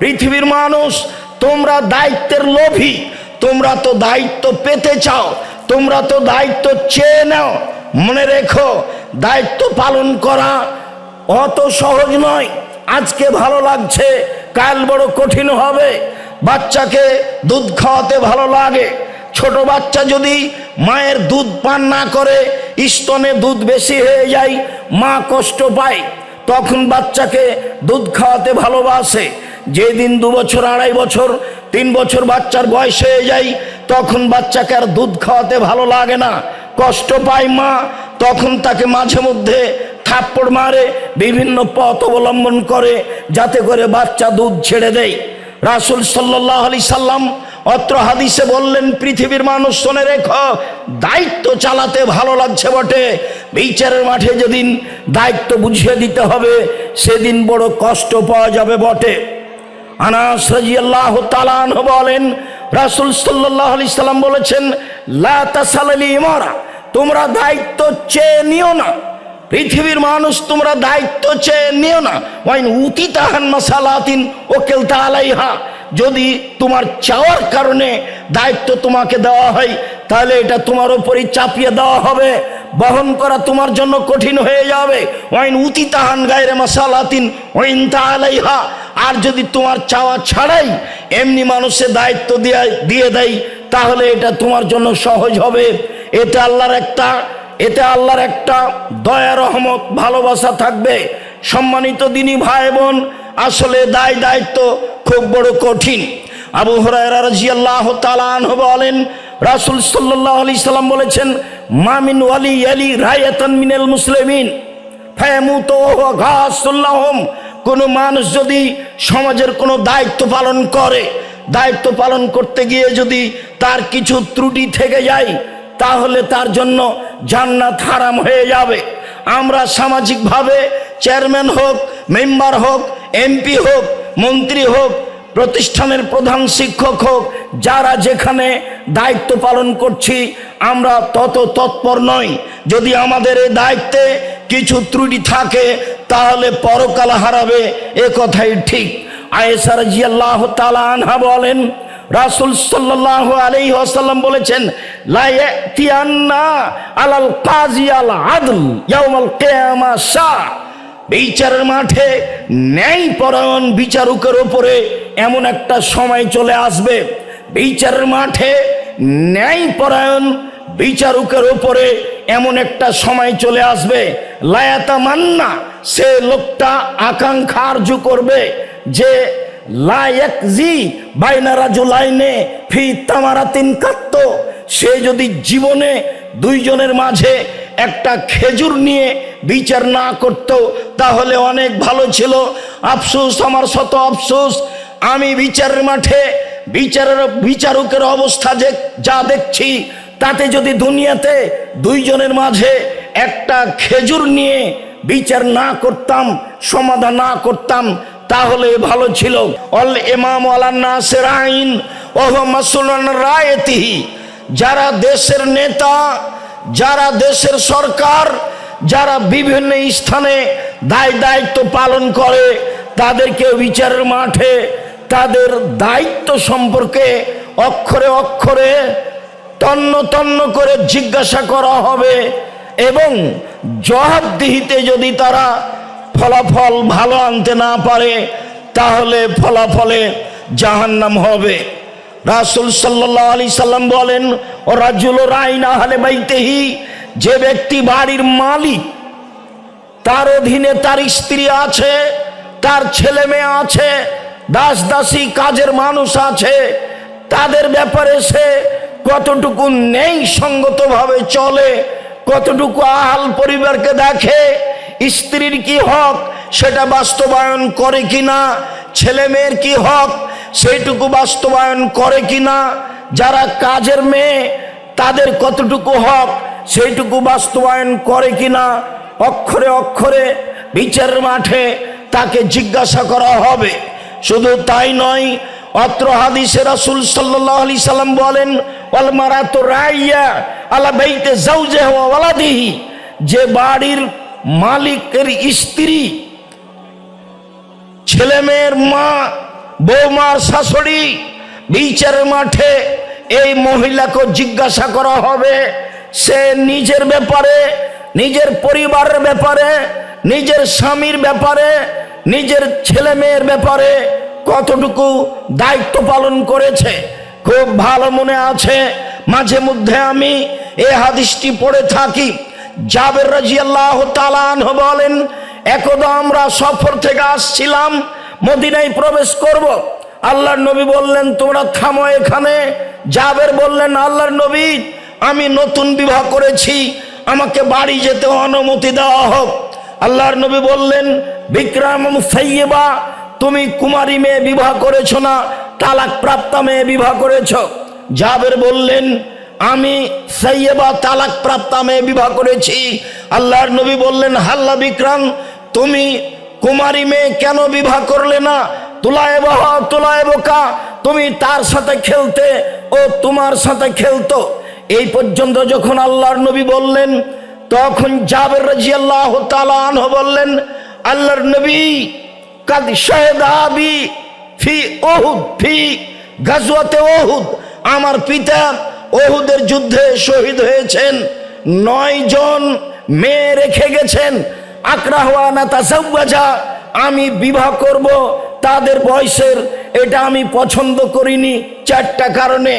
পৃথিবীর মানুষ, তোমরা দায়িত্বের লোভী, তোমরা তো দায়িত্ব পেতে চাও, তোমরা তো দায়িত্ব চেয়ে নাও। মনে রেখো, দায়িত্ব পালন করা অত সহজ নয়। আজকে ভালো লাগছে, কাল বড় কঠিন হবে। বাচ্চাকে দুধ খাওয়াতে ভালো লাগে। ছোট বাচ্চা যদি মায়ের দুধ পান না করে, স্তনে দুধ বেশি হয়ে যায়, মা কষ্ট পায়। তখন বাচ্চাকে দুধ খাওয়াতে ভালোবাসে। যেদিন দু বছর, আড়াই বছর, তিন বছর বাচ্চার বয়স হয়ে যায়, তখন বাচ্চাকে আর দুধ খাওয়াতে ভালো লাগে না। কষ্ট পায় মা, তখন তাকে মাঝে মধ্যে থাপ্পড় মারে, বিভিন্ন পথ অবলম্বন করে, যাতে করে বাচ্চা দুধ ছেড়ে দেয়। রাসুল সাল্লাহ আলি সাল্লাম অত্র হাদিসে বললেন, পৃথিবীর মানুষ শোনে রেখ, দায়িত্ব চালাতে ভালো লাগছে বটে। বিচারের মাঠে যেদিন দায়িত্ব বুঝিয়ে দিতে হবে, সেদিন বড় কষ্ট পাওয়া যাবে বটে। আনাস রাজিয়াল্লাহ তালান বলেন, রাসুল সাল্লাহ আলি সাল্লাম বলেছেন, লা তাসালালি ইমারা, তোমরা দায়িত্ব চেয়ে নিও না। পৃথিবীর মানুষ তোমরা দায়িত্ব চেয়ে নিও না। ওয়াইন উতি তাহান মাসালাতিন ওকেল তালাইহা যদি তোমার চাওয়ার কারণে দায়িত্ব তোমাকে দেওয়া হয়, তাহলে এটা তোমার ওপরই চাপিয়ে দেওয়া হবে। বহন করা তোমার জন্য কঠিন হয়ে যাবে। ওয়াইন উতি তাহান গায়ের মাসালাতিন ওয়াইন তালাইহা আর যদি তোমার চাওয়া ছাড়াই এমনি মানুষের দায়িত্ব দিয়ে দিয়ে দেয়, তাহলে এটা তোমার জন্য সহজ হবে। এটা আল্লাহর একটা এতে আল্লাহর একটা দয়া, রহমত, ভালোবাসা থাকবে। সম্মানিত দিনী ভাই বোন আসলে দায় দায়িত্ব খুব বড় কঠিন। আবু হরাইরা রাজিয়াল্লাহ তালান বলেন, রাসুল সাল্লাহ আলি সাল্লাম বলেছেন মামিন ওয়ালি আলী রায়াতান মিনাল মুসলিমিন, ফায়ামুত ঘাসুল্লাহম কোনো মানুষ যদি সমাজের কোনো দায়িত্ব পালন করে, দায়িত্ব পালন করতে গিয়ে যদি তার কিছু ত্রুটি থেকে যায়, তাহলে তার জন্য জান্নাত হারাম হয়ে যাবে। আমরা সামাজিকভাবে চেয়ারম্যান হোক, মেম্বার হোক, এমপি হোক, মন্ত্রী হোক, প্রতিষ্ঠানের প্রধান শিক্ষক হোক, যারা যেখানে দায়িত্ব পালন করছি, আমরা তত তৎপর নই। যদি আমাদের এই দায়িত্বে কিছু ত্রুটি থাকে, তাহলে পরকাল হারাবে, এ কথাই ঠিক। আয়েসার জিয়াল্লাহ তালা আনহা বলেন, রাসুল সাল্লাহ আলাই আসাল্লাম বলেছেন আলাল কাজি আল আদল ইয়াউমাল কিয়ামা শাহ। বিচারের মাঠে ন্যায় পরায়ণ বিচারকের ওপরে এমন একটা সময় চলে আসবে। বিচারের মাঠে ন্যায় পরায়ণ বিচারকের ওপরে এমন একটা সময় চলে আসবে, লায়াতা মান্না, সে লোকটা আকাঙ্ক্ষা আর্জু করবে যে লায়ক জি বাইনারা জুলাইনে ফি তামারাতিন কাত্ত, সে যদি জীবনে দুইজনের মাঝে একটা খেজুর নিয়ে বিচার না করত, তাহলে অনেক ভালো ছিল। আফসোস, আমার শত আফসোস, আমি বিচারের মাঠে বিচারের, বিচারকের অবস্থা যে, যা দেখছি তাতে যদি দুনিয়াতে দুইজনের মাঝে একটা খেজুর নিয়ে বিচার না করতাম, সমাধান না করতাম, তাহলে ভালো ছিল। অল ইমাম নাসের আইন, ওহ মাসুলান রায়তিহি। যারা দেশের নেতা, যারা দেশের সরকার, যারা বিভিন্ন স্থানে দায় দায়িত্ব পালন করে, তাদেরকে বিচারের মাঠে তাদের দায়িত্ব সম্পর্কে অক্ষরে অক্ষরে তন্ন তন্ন করে জিজ্ঞাসা করা হবে এবং জবাবদিহিতে যদি তারা ফলাফল ভালো আনতে না পারে, তাহলে ফলাফলে জাহান্নাম হবে। রাসুল সাল্লাহ আলি সাল্লাম বলেন, ও রাজুল রাইনা হালে বাইতেহি, যে ব্যক্তি বাড়ির মালিক, তার অধীনে তার স্ত্রী আছে, তার ছেলে মেয়ে আছে, দাস দাসী কাজের মানুষ আছে, তাদের ব্যাপারে সে কতটুকু নেই সঙ্গতভাবে চলে, কতটুকু আহাল পরিবারকে দেখে, স্ত্রীর কি হক, সেটা বাস্তবায়ন করে কিনা, ছেলে মেয়ের কি হক, সেইটুকু বাস্তবায়ন করে কিনা, যারা কাজের মেয়ে, তাদের কতটুকু হক, সেইটুকু বাস্তবায়ন করে কিনা, অক্ষরে অক্ষরে বিচারের মাঠে তাকে জিজ্ঞাসা করা হবে। শুধু তাই নয়, অত্র হাদিসে রাসুল সাল্লাহ সাল্লাম বলেন রাইয়া যে বাড়ির মালিকের স্ত্রী ছেলে মেয়ের মা, বৌমার শাশুড়ি বিচারের মাঠে এই মহিলাকে জিজ্ঞাসা করা হবে, সে নিজের ব্যাপারে, নিজের পরিবারের ব্যাপারে, নিজের স্বামীর ব্যাপারে, নিজের ছেলে মেয়ের ব্যাপারে কতটুকু দায়িত্ব পালন করেছে? খুব ভালো মনে আছে। মাঝে মধ্যে আমি এ হাদিসটি পড়ে থাকি। জাবের রাজি আল্লাহ তালান বলেন, একদা আমরা সফর থেকে আসছিলাম, মদিনায় প্রবেশ করব। আল্লাহর নবী বললেন, তোমরা থামো এখানে। জাবের বললেন, আল্লাহর নবী, আমি নতুন বিবাহ করেছি। আমাকে বাড়ি যেতে অনুমতি দেওয়া হোক। আল্লাহর নবী বললেন, বিক্রম সাইয়েবা, তুমি কুমারী মেয়ে বিবাহ করেছ না? তালাক প্রাপ্তা মেয়ে বিবাহ করেছ? জাবের বললেন, আমি সাইয়েবা তালাক প্রাপ্তা মেয়ে বিবাহ করেছি। আল্লাহর নবী বললেন, হাল্লা বিক্রম, তুমি কুমারী মেয়ে কেন বিবাহ করলে না? তুলায় বহ তুলায় বোকা তুমি তার সাথে খেলতে ও তোমার সাথে খেলতো। এই পর্যন্ত যখন আল্লাহর নবী বললেন, তখন জাবের রাজি আল্লাহ তালান বললেন, আল্লাহর নবী কাদ শাহেদাবি ফি ওহুদ, ফি গাজওয়াতে ওহুদ। আমার পিতা ওহুদের যুদ্ধে শহীদ হয়েছেন, নয় জন মেয়ে রেখে গেছেন। আকরাহওয়ানা তাসাউয়াজা, আমি বিবাহ করব, তাদের বয়সের এটা আমি পছন্দ করিনি চারটা কারণে।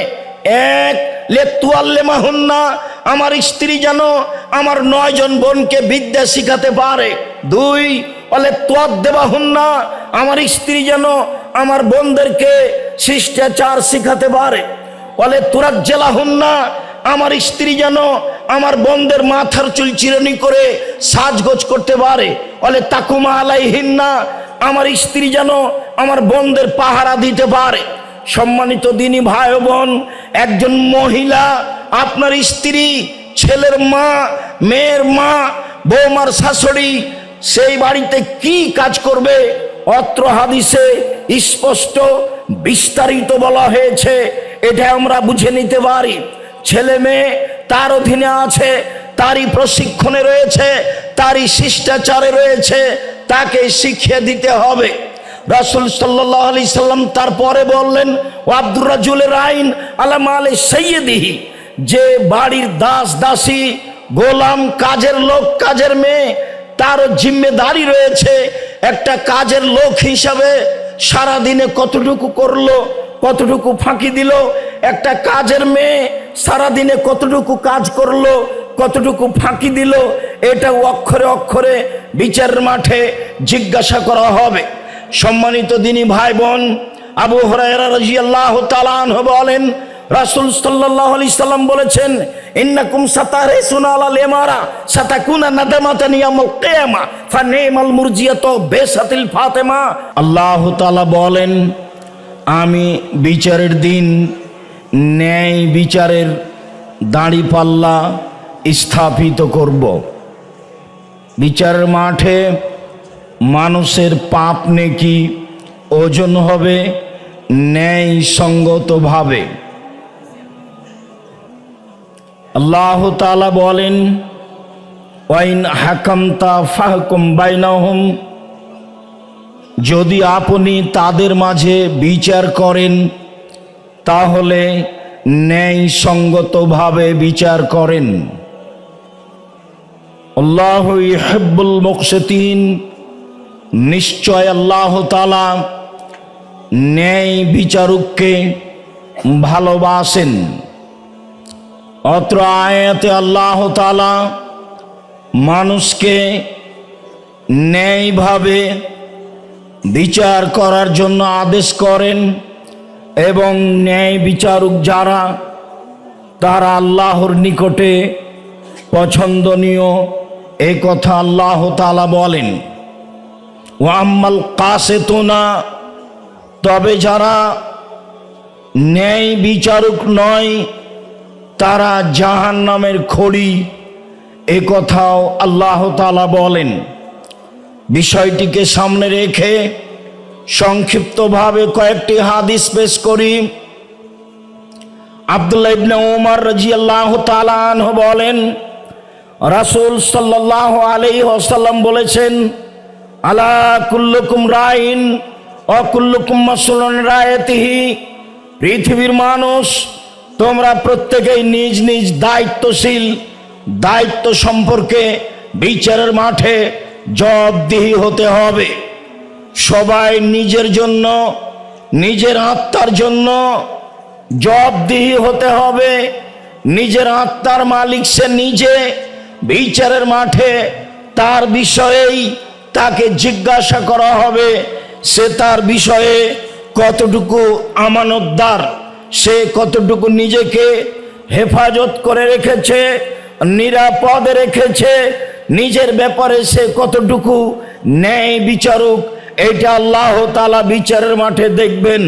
এক লেতুয়াল্লে মাহুন্না আমার স্ত্রী যেন আমার নয়জন বোনকে বিদ্যা শিখাতে পারে। দুই অলে তোয়াদ দেবা হুন্না, আমার স্ত্রী যেন আমার বোনদেরকে শিষ্টাচার শিখাতে পারে। বলে তোরাত জেলা হন না আমার স্ত্রী যেন আমার বোনদের মাথার চুল চিরনি করে সাজগোজ করতে পারে। বলে, তাকুমা আলাই হিন্না আমার স্ত্রী যেন আমার বোনদের পাহারা দিতে পারে। সম্মানিত দিনী ভাই বোন, একজন মহিলা, আপনার স্ত্রী, ছেলের মা, মেয়ের মা, বৌমার শাশুড়ি, সেই বাড়িতে কি কাজ করবে? অত্র হাদিসে স্পষ্ট, বিস্তারিত বলা হয়েছে, এটা আমরা বুঝে নিতে পারি। ছেলে মেয়ে তার অধীনে আছে, তারই প্রশিক্ষণে রয়েছে, তারই শিষ্টাচারে রয়েছে, তাকে শিখিয়ে দিতে হবে। রাসুল সাল্লাহ আলি সাল্লাম তারপরে বললেন, ও আব্দুর রাজুলের আইন, আলাম আলে সৈয়দিহি যে বাড়ির দাস দাসী, গোলাম কাজের লোক, কাজের মেয়ে, তারও জিম্মেদারি রয়েছে, একটা কাজের লোক হিসাবে সারাদিনে কতটুকু করল, কতটুকু ফাঁকি দিল, একটা কাজের মেয়ে সারা দিনে কতটুকু কাজ করল, কতটুকু ফাঁকি দিল, এটা অক্ষরে অক্ষরে বিচারের মাঠে জিজ্ঞাসা করা হবে। সম্মানিত দিনী ভাই বোন, আবু হরাইরা রাজিয়াল্লাহ তালান বলেন রাসুল সাল্লাহ আলি সাল্লাম বলেছেন, ইন্নাকুম সাতারে সুনালা লেমারা, সাতাকুনা নাদামাতা নিয়ামল কেয়ামা, ফানেমাল মুরজিয়াত বেসাতিল ফাতেমা। আল্লাহ বলেন, আমি বিচারের দিন, ন্যায় বিচারের দাঁড়ি পাল্লা স্থাপিত করব। বিচারের মাঠে মানুষের পাপ নেকি ওজন হবে ন্যায় সঙ্গতভাবে আল্লাহ তালা বলেন, ওয়াইন হাকামতা ফাহকুম বাইনাহুম। যদি আপনি তাদের মাঝে বিচার করেন, তাহলে ন্যায় সঙ্গতভাবে বিচার করেন। আল্লাহ ইহেব্বুল মুকসিন নিশ্চয় আল্লাহ তালা ন্যায় বিচারককে ভালোবাসেন। অত্র আয়াতে আল্লাহ তালা মানুষকে ন্যায়ভাবে বিচার করার জন্য আদেশ করেন এবং ন্যায় বিচারক যারা, তারা আল্লাহর নিকটে পছন্দনীয় এ কথা আল্লাহ তালা বলেন। ওয়াম্মাল না তবে যারা ন্যায় বিচারক নয় তারা জাহান নামের খড়ি। এ কথাও আল্লাহ তালা বলেন। বিষয়টিকে সামনে রেখে সংক্ষিপ্তভাবে কয়েকটি হাদিস পেশ করি। আবদুল্লাহ ইবনে ওমর রাজিয়াল্লাহ তালান বলেন, রাসূল সাল্লাল্লাহু আলাইহি ওয়াসাল্লাম বলেছেন, আলা কুল্লুকুম রাইন, অকুল্লুকুম মাসুলন রায়তিহি। পৃথিবীর মানুষ তোমরা প্রত্যেকেই নিজ নিজ দায়িত্বশীল, দায়িত্ব সম্পর্কে বিচারের মাঠে জবাবদিহি হতে হবে। সবাই নিজের জন্য, নিজের আত্মার জন্য জবাবদিহি হতে হবে। নিজের আত্মার মালিক সে নিজে বিচারের মাঠে তার বিষয়েই তাকে জিজ্ঞাসা করা হবে। সে তার বিষয়ে কতটুকু আমানতদার? সে কতটুকু নিজেকে হেফাজত করে রেখেছে, নিরাপদে রেখেছে, নিজের ব্যাপারে সে কতটুকু ন্যায় বিচারক, এটা আল্লাহ তালা বিচারের মাঠে দেখবেন।